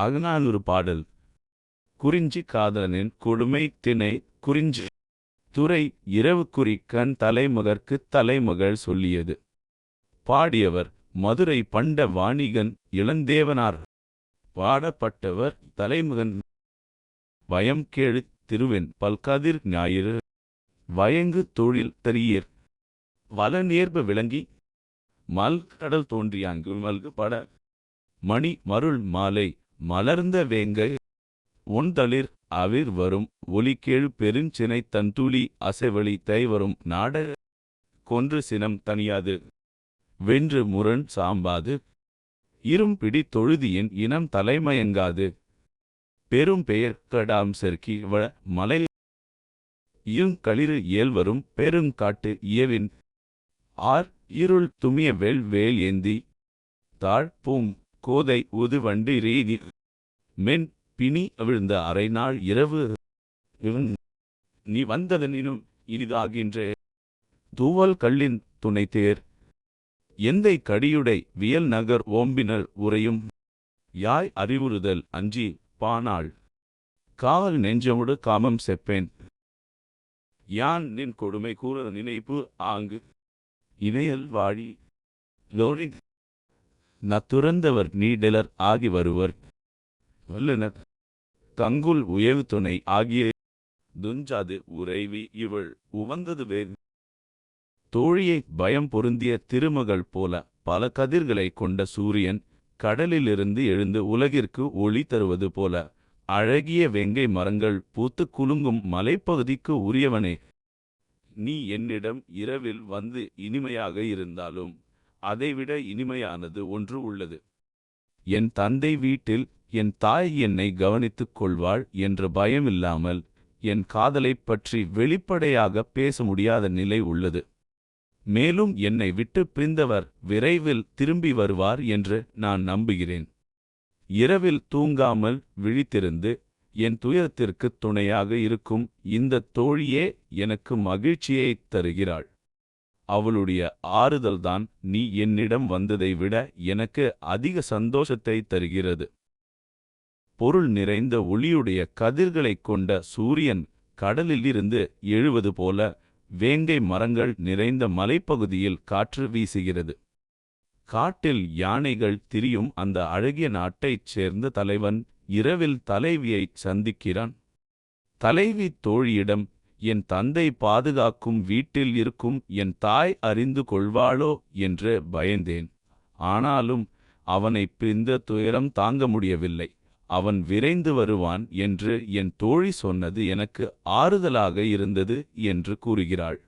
அகநானூறு பாடல். குறிஞ்சி காதலனின் கொடுமை திணை குறிஞ்சி. துறை இரவு குறி கண் தலைமகள் சொல்லியது. பாடியவர் மதுரை பண்ட வாணிகன் இளந்தேவனார். பாடப்பட்டவர் தலைமகன். வயம் கேழு திருவெண் பல்காதிர் ஞாயிறு. வயங்கு தொழில் தரியர். வல நேர்ப விளங்கி. மல் கடல் தோன்றியாங்கு மல்கு பட. மணி மருள் மாலை மலர்ந்த வேங்கை. ஒன்தளிர் அவிர் வரும். ஒலிக்கேழு பெருஞ்சினை தந்துளி அசைவழி தைவரும். நாட கொன்று சினம் தனியாது வென்று முரண் சாம்பாது. இரும்பிடி தொழுதியின் இனம் தலைமயங்காது. பெரும் பெயர் கடாம் செருக்கி வள மலை. இருங்களிறு இயல்வரும் பெருங்காட்டு இயவின். ஆர் இருள் துமிய வெள் வேல் ஏந்தி. தாழ் பூம் கோதை உது வண்டி ரீதி. மென் பிணி அவிழ்ந்த அரை நாள் இரவு. நீ வந்ததனினும் இனிதாகின்றே. தூவல் கல்லின் துணைத்தேர் எந்தை கடியுடை வியல் நகர் ஓம்பினல் உரையும் யாய் அறிவுறுதல் அஞ்சி பானாள். காவல் நெஞ்சமுடு காமம் செப்பேன். யான் நின் கொடுமை கூற நினைப்பு ஆங்கு. இணையல் வாழி. லோரி நத்துறந்தவர் நீடலர் ஆகி வருவர். வல்லுநர் தங்குல் உயவு துணை ஆகிய துஞ்சாது உறைவி இவள் உவந்தது உவந்ததுவே தோழியை பயம் பொருந்திய திருமகள் போல பல கதிர்களை கொண்ட சூரியன் கடலிலிருந்து எழுந்து உலகிற்கு ஒளி தருவது போல அழகிய வெங்கை மரங்கள் பூத்து குலுங்கும் மலைப்பகுதிக்கு உரியவனே. நீ என்னிடம் இரவில் வந்து இனிமையாக இருந்தாலும் அதைவிட இனிமையானது ஒன்று உள்ளது. என் தந்தை வீட்டில் என் தாய் என்னை கவனித்துக் கொள்வாள் என்ற பயமில்லாமல் என் காதலைப் பற்றி வெளிப்படையாக பேச முடியாத நிலை உள்ளது. மேலும் என்னை விட்டு பிரிந்தவர் விரைவில் திரும்பி வருவார் என்று நான் நம்புகிறேன். இரவில் தூங்காமல் விழித்திருந்து என் துயரத்திற்குத் துணையாக இருக்கும் இந்த தோழியே எனக்கு மகிழ்ச்சியைத் தருகிறாள். அவளுடைய ஆறுதல்தான் நீ என்னிடம் வந்ததை விட எனக்கு அதிக சந்தோஷத்தை தருகிறது. பொருள் நிறைந்த ஒளியுடைய கதிர்களைக் கொண்ட சூரியன் கடலிலிருந்து எழுவது போல வேங்கை மரங்கள் நிறைந்த மலைப்பகுதியில் காற்று வீசுகிறது. காட்டில் யானைகள் திரியும் அந்த அழகிய நாட்டைச் சேர்ந்த தலைவன் இரவில் தலைவியைச் சந்திக்கிறான். தலைவி தோழியிடம் என் தந்தை பாதுகாக்கும் வீட்டில் இருக்கும் என் தாய் அறிந்து கொள்வாளோ? என்று பயந்தேன். ஆனாலும் அவனை பிரிந்த துயரம் தாங்க முடியவில்லை. அவன் விரைந்து வருவான் என்று என் தோழி சொன்னது எனக்கு ஆறுதலாக இருந்தது என்று கூறுகிறாள்.